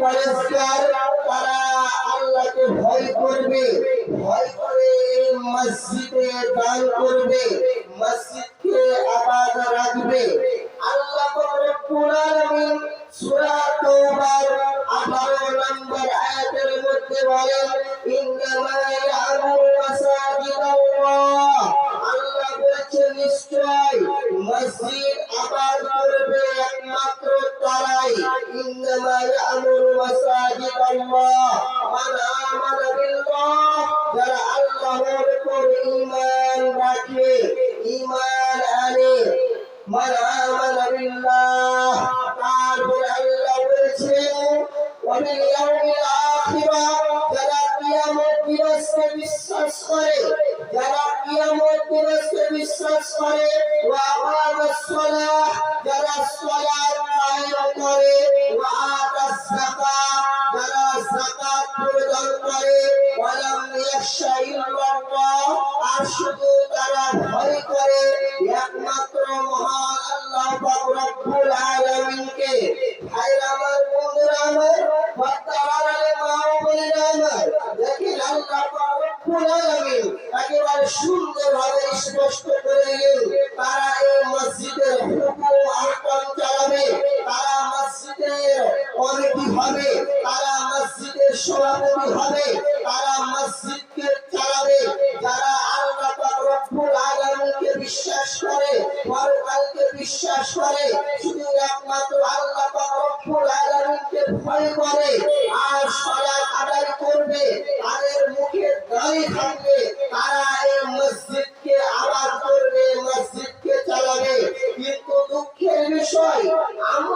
পরিষ্কার তারা আল্লাহকে ভয় করবে, ভয় করে মসজিদে দান করবে, মসজিদকে আবাদ রাখবে। আল্লাহ রব্বুল আলামিন সূরা তাওবার 18 নম্বর আয়াতের মধ্যে বলেন, ইন্নামা ইয়ামুরু মাসাজিদাল্লাহ আল্লাহ বলেছেন, নিশ্চয় মসজিদ আবাদ করবে একমাত্র তারাই। ইন্নামা ইয়ামুরু মাসাজিদাল্লাহ মান আমানা বিল্লাহ যারা আল্লাহর উপর ঈমান রাখে ঈমান আনে মান আমানা বিল্লাহ তারপরে আল্লাহ বলেছেন ওয়াবিল ইয়াউমিল আখিরা যারা কিয়ামত দিবসকে বিশ্বাস করে যারা কিয়ামত দিবসকে বিশ্বাস করে ওয়া আকামাস সালাহ যারা সালাত করে শুধু একমাত্র আল্লাহ রব্বুল আলামিনকে ভয় করে, আর সালাত আদায় করবে তাদের মুখে দাঁড়ি থাকবে, তারা এই মসজিদকে আবাদ করবে, মসজিদকে চালাবে। কিন্তু দুঃখের বিষয়, আমরা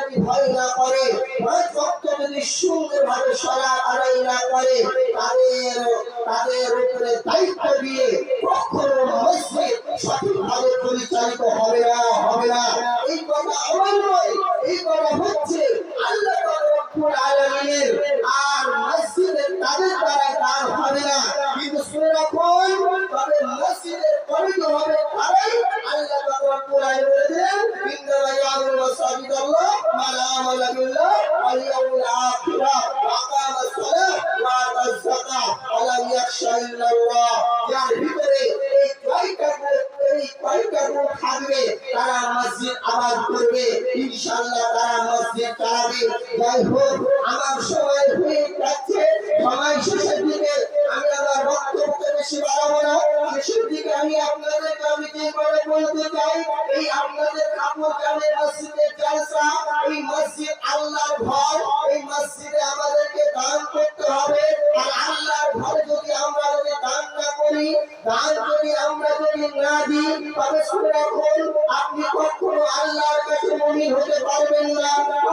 যদি ভয় না করে পাঁচ ওয়াক্ত যদি সুন্দরভাবে সলা না করে, তাদের তাদের উপরে দায়িত্ব দিয়ে কখনো মসজিদ সঠিকভাবে পরিচালিত হবে না হবে না। এই কথা আমার নয়, এই কথা হচ্ছে আল্লাহ আর মসজিদে তাদের দ্বারা কাজ হবে না। কিন্তু শুনে তবে মসজিদের পবিত্র হবে তারাই আল্লাহ রব্বুল আলামিন বলেছেন ইন্নামা ইয়ামুরু মাসাজিদাল্লাহ মান আমানা বিল্লাহ, ওয়াল ইয়াউমিল আখির ওয়া আকামাস সালাহ, ওয়া আতাজ যাকাত ওয়া লাম ইয়াখশা ইল্লাল্লাহ। যার মসজিদ আমাদেরকে দান করতে হবে। আর আল্লাহর ঘরে যদি আমরা দান না করি, দান যদি আমরা যদি না দিই, তবে শুনে রাখুন, আপনি কখনো আল্লাহর কাছে মনে হতে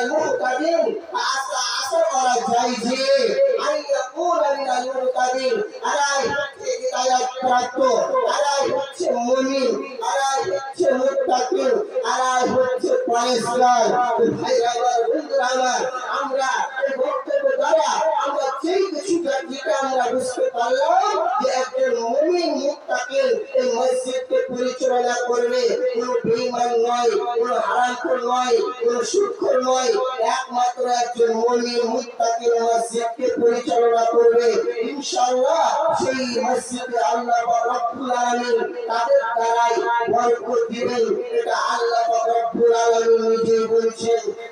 ينوتهم فأسرع أسر على جايزي أن يقول لينوتهم أنا kita yung trato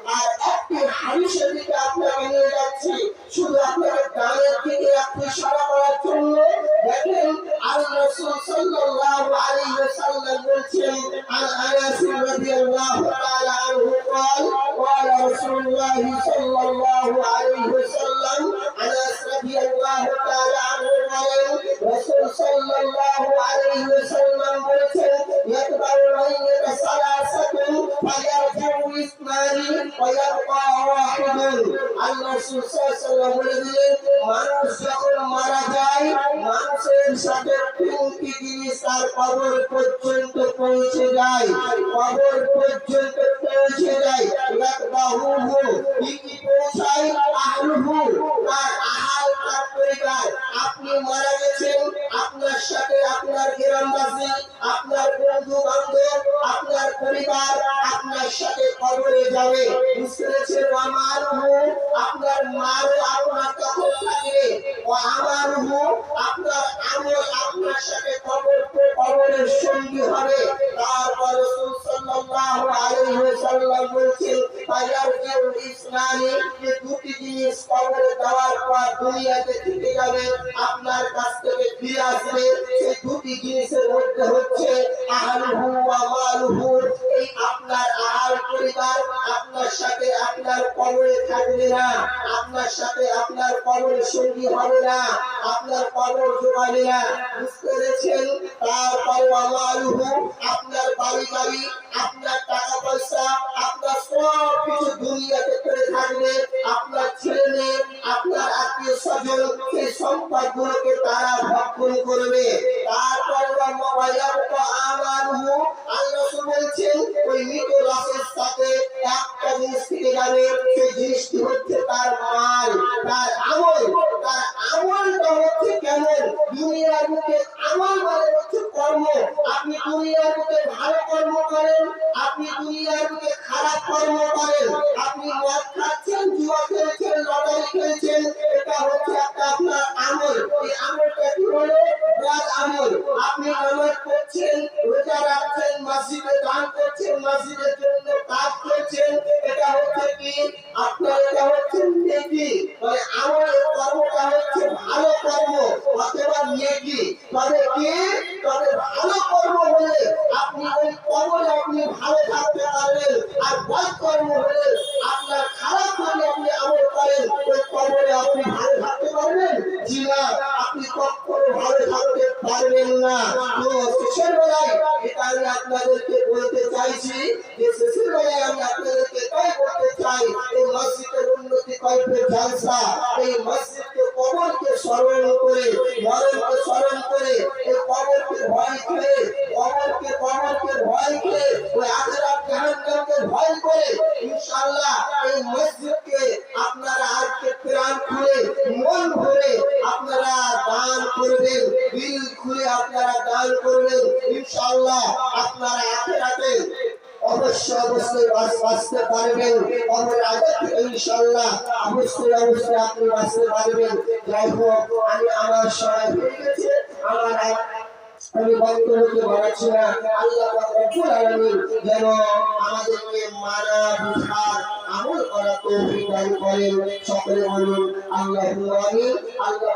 আর একটি আপনাকে নিয়ে যাচ্ছি। শুধু আপনাকে গানের দিকে আপনি সারা করার জন্য রাসূল সাল্লাল্লাহু আলাইহি ওয়াসাল্লাম বলছেন আন আনাস রাদিয়াল্লাহু তাআলা আনহু قال قال رسول الله صلى الله عليه وسلم আনাস রাদিয়াল্লাহু তাআলা আনহু বলেন রাসূল সাল্লাল্লাহু আলাইহি ওয়াসাল্লাম বলেছেন ইয়াতবাউ মাইয়াত সালাসাতুন ফায়ারজিউ ইসমানি ওয়ায়াবকা ওয়াহিদুন আল্লাহ রাসূল বলে দিলেন, মানুষ যখন মারা যায়, মানুষের সাথে তিনটি জিনিস তার কবর পর্যন্ত পৌঁছে যায়। কবর পর্যন্ত পৌঁছে যায়। পৌঁছায় আপনি মারা গেছেন আপনার বন্ধু বান্ধব, আপনার পরিবার আপনার সাথে কবরে যাবে। আমার আপনার মারও আপনার তখন আমার আপনার আমল আপনার সাথে কবর, কবরের হবে। তারপর সাল্লাল্লাহু আলাইহি ওয়াসাল্লাম বলছেন ইসলামী জিনিস কবরে দেওয়ার পর দুনিয়াতে থেকে যাবে, আপনার কাছ থেকে ফিরে আসবে। সেই দুটি জিনিসের মধ্যে হচ্ছে আহলুহু আপনার পরিবার আপনার সাথে আপনার কবরে থাকবে না। আপনার সাথে আপনার কবরের সঙ্গী হবে না। আপনার কবর জোগাবে না। বুঝতে পেরেছেন? তারপর মালুহু আপনার বাড়ি গাড়ি আপনার টাকা পয়সা, আপনার সব কিছু দুনিয়াতে করে থাকবে। আপনার ছেলে মেয়ে, আপনার আত্মীয় স্বজন, সেই সম্পদ গুলোকে তারা ভক্ষণ করবে। তারপর আমানহু আল্লাহ বলছেন, ওই মৃত লাশের সাথে আমল। মানে আপনি দুনিয়ার খাচ্ছেন খেলছেন, লটারি খেলছেন, এটা হচ্ছে একটা আপনার আমল। এই আমলটা কি আমল। আপনি নামাজ পড়ছেন, রোজা রাখছেন, মসজিদে দান করছেন করছেন মানে আমলের কর্মটা হচ্ছে ভালো কর্ম, অথবা নেকি। তবে কি? ভালো কর্ম হলে আপনি ওই কর্মে আপনি ভালো থাকতে পারবেন, আর বদ কর্ম হলে জালসা, এই মসজিদকে কবরকে স্মরণ করে, মরণকে স্মরণ করে, এই কবরকে ভয় করে, কবরকে কবরকে ভয় করে, ওই আখেরাত জাহান্নামকে ভয় করে, ইনশাআল্লাহ এই মসজিদকে আপনারা আজকে প্রাণ খুলে, মন ভরে আপনারা দান করবেন, দিল খুলে আপনারা দান করবেন, ইনশাআল্লাহ আপনারা আখেরাতে অবশ্যই অবশ্যই বাঁচতে পারবেন। কবর আগে থেকে ইনশাআল্লাহ অবশ্যই অবশ্যই আপনি বাঁচতে পারবেন যাই আমার সময় হয়ে আমি আমল করা তৌফিক করেন। সকলে বলুন আল্লাহু আল্লাহ